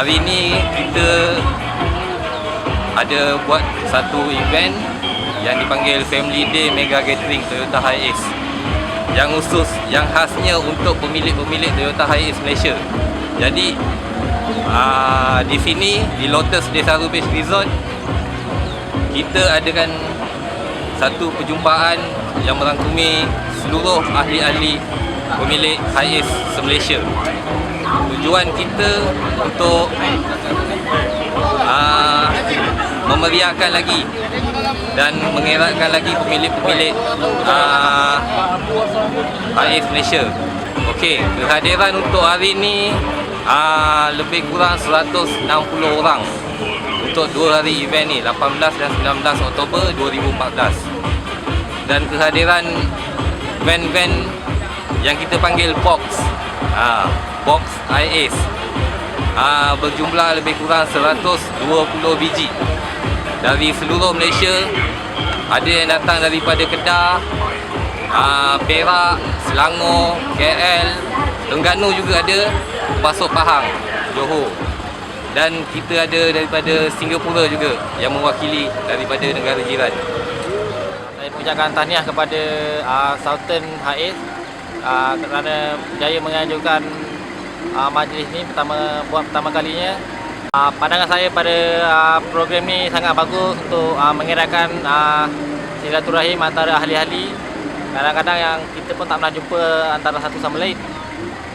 hari ni kita ada buat satu event yang dipanggil Family Day Mega Gathering Toyota Hiace yang khusus, yang khasnya untuk pemilik-pemilik Toyota Hiace Malaysia. Jadi aa, di sini di Lotus Desaru Beach Resort kita adakan satu perjumpaan yang merangkumi seluruh ahli-ahli pemilik Hiace se-Malaysia. Tujuan kita untuk aa, memeriahkan lagi dan mengeratkan lagi pemilik-pemilik uh, Hiace Malaysia. Okey, kehadiran untuk hari ini uh, lebih kurang 160 orang untuk dua hari event ni 18 dan 19 Oktober 2014 dan kehadiran van-van yang kita panggil box uh, box IAS uh, berjumlah lebih kurang 120 biji. Dari seluruh Malaysia ada yang datang daripada Kedah uh, Perak, Selangor, KL Terengganu juga ada Pasok Pahang, Johor. Dan kita ada daripada Singapura juga yang mewakili daripada negara jiran. Saya mengucapkan tahniah kepada uh, Sultan Haiz uh, kerana berjaya menganjurkan uh, majlis ini pertama buat pertama kalinya. Uh, pandangan saya pada uh, program ni sangat bagus untuk uh, mengeratkan uh, silaturahim antara ahli-ahli. Kadang-kadang yang kita pun tak pernah jumpa antara satu sama lain.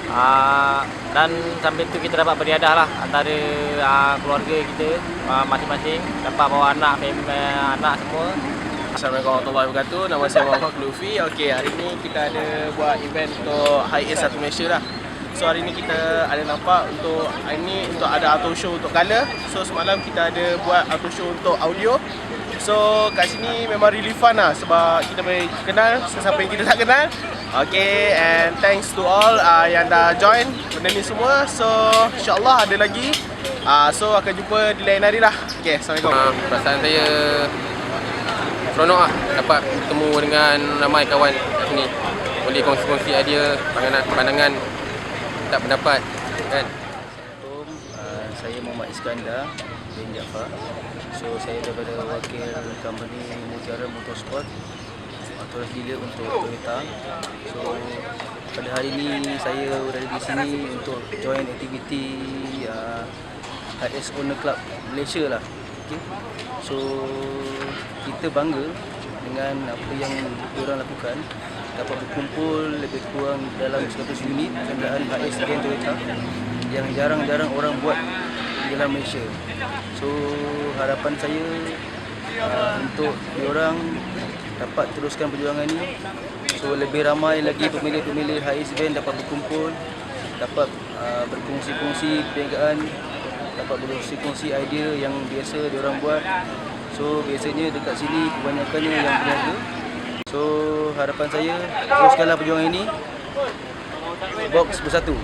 Uh, dan sambil tu kita dapat beriadah lah antara uh, keluarga kita uh, masing-masing dapat bawa anak, family, anak semua Assalamualaikum warahmatullahi wabarakatuh. Nama saya Muhammad Lufi. Okey, hari ni kita ada buat event untuk High Ace Satu Malaysia lah. So hari ni kita ada nampak untuk hari ni untuk ada auto show untuk color. So semalam kita ada buat auto show untuk audio. So kat sini memang really fun lah sebab kita boleh kenal sesiapa yang kita tak kenal. Okay, and thanks to all uh, yang dah join benda ni semua. So insyaAllah ada lagi. Uh, so akan jumpa di lain hari lah. Okay, Assalamualaikum. Uh, perasaan saya seronok lah dapat bertemu dengan ramai kawan kat sini boleh kongsi-kongsi idea, pandangan, pandangan tak pendapat kan Assalamualaikum, uh, saya Muhammad Iskandar bin Jaafar. So saya daripada wakil company Mutiara Motorsport Autorus dealer untuk Toyota. So pada hari ini saya berada di sini untuk join aktiviti uh, HS Owner Club Malaysia lah. Okay. So kita bangga dengan apa yang diorang lakukan dapat berkumpul lebih kurang dalam 100 unit kenderaan HS Grand Toyota yang jarang-jarang orang buat di dalam Malaysia. So harapan saya uh, untuk diorang dapat teruskan perjuangan ini. So lebih ramai lagi pemilik-pemilik HS Grand dapat berkumpul, dapat uh, berkongsi-kongsi perniagaan, dapat berkongsi-kongsi idea yang biasa diorang buat. So biasanya dekat sini kebanyakannya yang berniaga. So harapan saya teruskanlah perjuangan ini. Box bersatu.